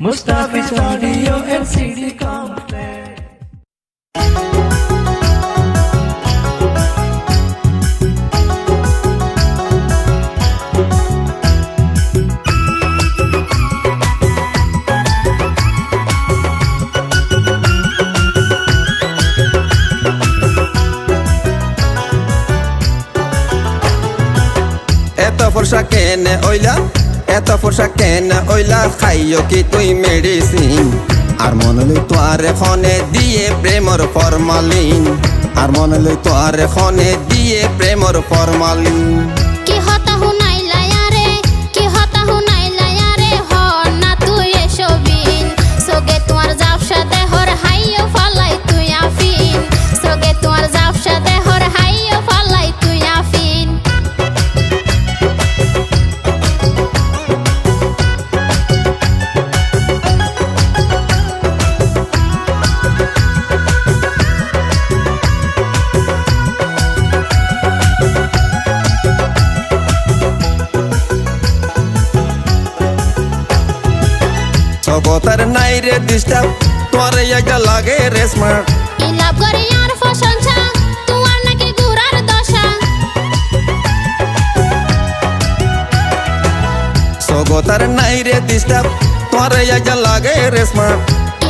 Mustafi's Audio and CD Complex. এত ফর্সা কেন ওইলা এত ফোসা কেন ওইলা খাইও কি তুই মেডিসিন আর মনে লই তো আর এখনে দিয়ে প্রেমর ফরমালিন আর মনে লই তো আর এখনে দিয়ে প্রেমর ফরমালিন কি হতা হুনাইলা জগতার নাই রে ডিস্টার্ব তোর একটা লাগে রে স্মার্ট ইলাপ করি আর তোমার নাকি দশা। জগতার নাই রে ডিস্টার্ব তোর একটা লাগে রে স্মার্ট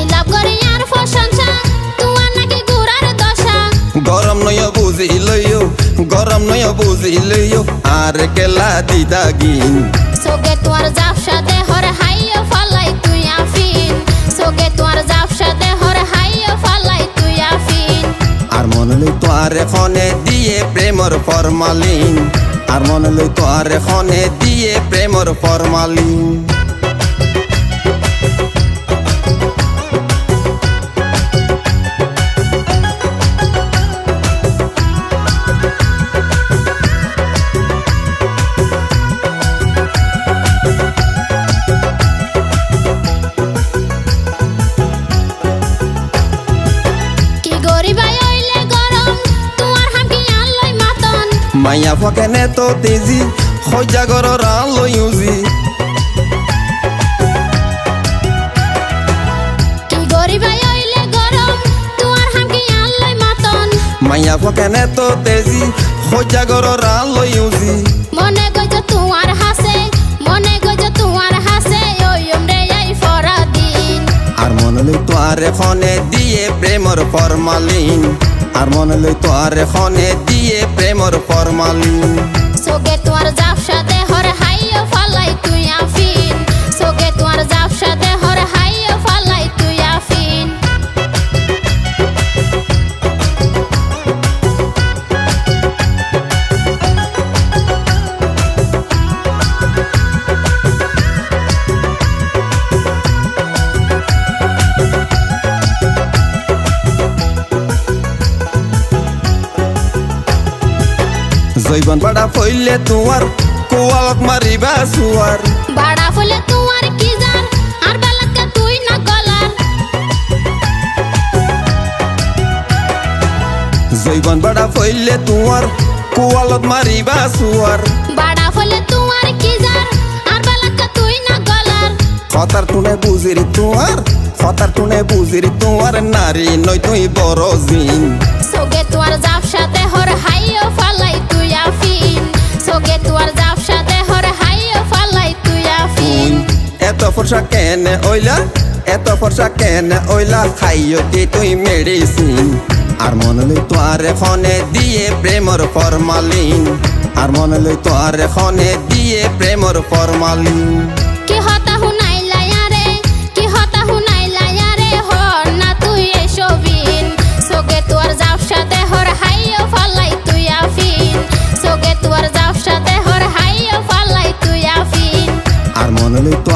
ইলাপ করি আর প্রশংসা তোমার নাকি দশা। গরম নয় বুঝি লইও গরম নয় বুঝি লইও আর কেলা দিদাগিন। সোগে তোমার জাফসা আর এখনে দিয়ে প্রেমর ফরমালিন। আর মনে লই তো আর এখনে দিয়ে প্রেমর ফরমালিন। মাইয়া ফকেনে তো তেজি রান লই উজি। মাইয়া ফকেনে তো তেজি রান লই উজি। মনে গজ তোমার হাসে মনে রে এই ফরাদিন আর মনে লই তো আর এখনে দিয়ে প্রেমর ফরমালিন আর মনে লই তো আর খনে দিয়ে প্রেমর ফরমাল। সোগে তোর জাফসাতে হর হাইও ফালাই তুই আফিন জৈবন পাড়া ফইলে তোমার কোয়ালত মারিবা সুয়ার বাড়া ফুলে তোমার কি জার আর বেলাকে তুই না গলার। জৈবন পাড়া ফইলে তোমার কোয়ালত মারিবা সুয়ার বাড়া ফুলে তোমার কি জার আর বেলাকে তুই না গলার। খতার টুনে বুজিরি তোমার খতার টুনে বুজিরি তোমার নারী নই তুই বড় জিন। সোগে তোমার জাফসা দেহর হাইও ফর্সা কেন ওইলা? এত ফর্সা কেন ওইলা? কি তুই মেডিসিন আর মনে লই তো আর এখনে দিয়ে প্রেমর ফরমালিন আর মনে লই তো আর এখনে দিয়ে প্রেমর ফরমালিন কি হতা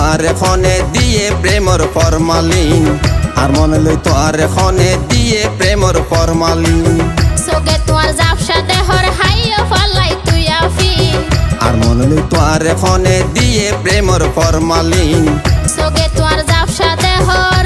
তোর ফোনে দিয়ে প্রেমর ফরমালিন। আর মনে লই তোর ফোনে দিয়ে প্রেমর ফরমালিন। সোগে তোর জাপসা দেহর হাইও ফলাই তুই আফি। আর মনে লই তোর ফোনে দিয়ে প্রেমর ফরমালিন। সোগে তোর জাপসা দেহর